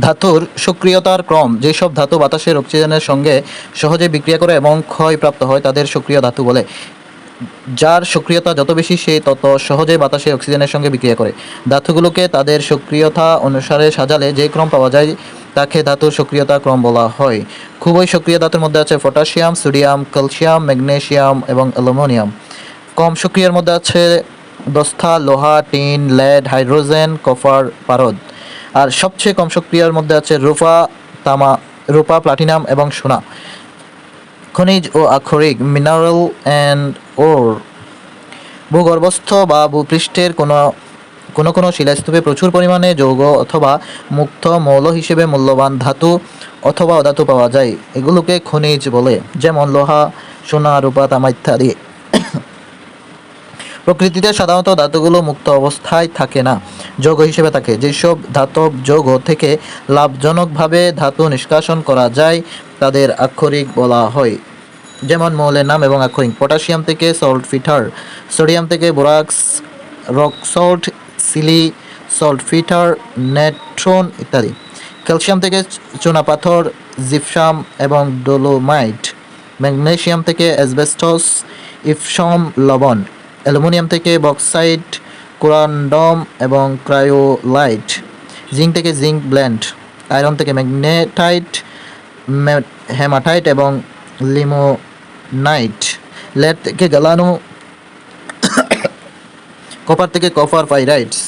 ধাতুর সক্রিয়তার ক্রম, যেসব ধাতু বাতাসের অক্সিজেনের সঙ্গে সহজে বিক্রিয়া করে এবং ক্ষয়প্রাপ্ত হয়, তাদের সক্রিয় ধাতু বলে। যার সক্রিয়তা যত বেশি, সে তত সহজে বাতাসে অক্সিজেনের সঙ্গে বিক্রিয়া করে। ধাতুগুলোকে তাদের সক্রিয়তা অনুসারে সাজালে যে ক্রম পাওয়া যায়, তাকে ধাতুর সক্রিয়তা ক্রম বলা হয়। খুবই সক্রিয় ধাতুর মধ্যে আছে পটাশিয়াম, সোডিয়াম, ক্যালসিয়াম ম্যাগনেশিয়াম এবং অ্যালুমিনিয়াম। কম সক্রিয়ের মধ্যে আছে দস্তা লোহা, টিন, লেড, হাইড্রোজেন, কপার, পারদ। আর সবচেয়ে কম সক্রিয়ার মধ্যে আছে রূপা, তামা, রূপা, প্লাটিনাম এবং সোনা। খনিজ ও আক্ষরিক মিনারেল অ্যান্ড ওর ভূগর্ভস্থ বা ভূপৃষ্ঠের কোনো কোনো কোনো শিলাস্তূপে প্রচুর পরিমাণে যৌগ অথবা মুক্ত মৌল হিসেবে মূল্যবান ধাতু অথবা অধাতু পাওয়া যায়। এগুলোকে খনিজ বলে, যেমন লোহা, সোনা, রূপা, তামা ইত্যাদি। প্রকৃতিতে সাধারণত ধাতুগুলো মুক্ত অবস্থায় থাকে না, যৌগ হিসেবে থাকে। যেসব ধাতব যৌগ থেকে লাভজনকভাবে ধাতু নিষ্কাশন করা যায়, তাদের আক্ষরিক বলা হয়। যেমন মৌলের নাম এবং আক্ষরিক। পটাশিয়াম থেকে সল্ট ফিটার সোডিয়াম থেকে borax rock salt Chile saltpetre natron ইত্যাদি। ক্যালসিয়াম থেকে চুনাপাথর জিপসাম এবং ডোলোমাইট। ম্যাগনেশিয়াম থেকে অ্যাসবেস্টস, ইপসম লবণ। অ্যালুমিনিয়াম থেকে বক্সাইট কোরান্ডম এবং ক্রায়োলাইট, জিঙ্ক থেকে জিঙ্ক ব্ল্যান্ড, আয়রন থেকে ম্যাগনেটাইট হেমাটাইট এবং লিমোনাইট, লেড থেকে গালানো কপার থেকে কপার পাইরাইটস।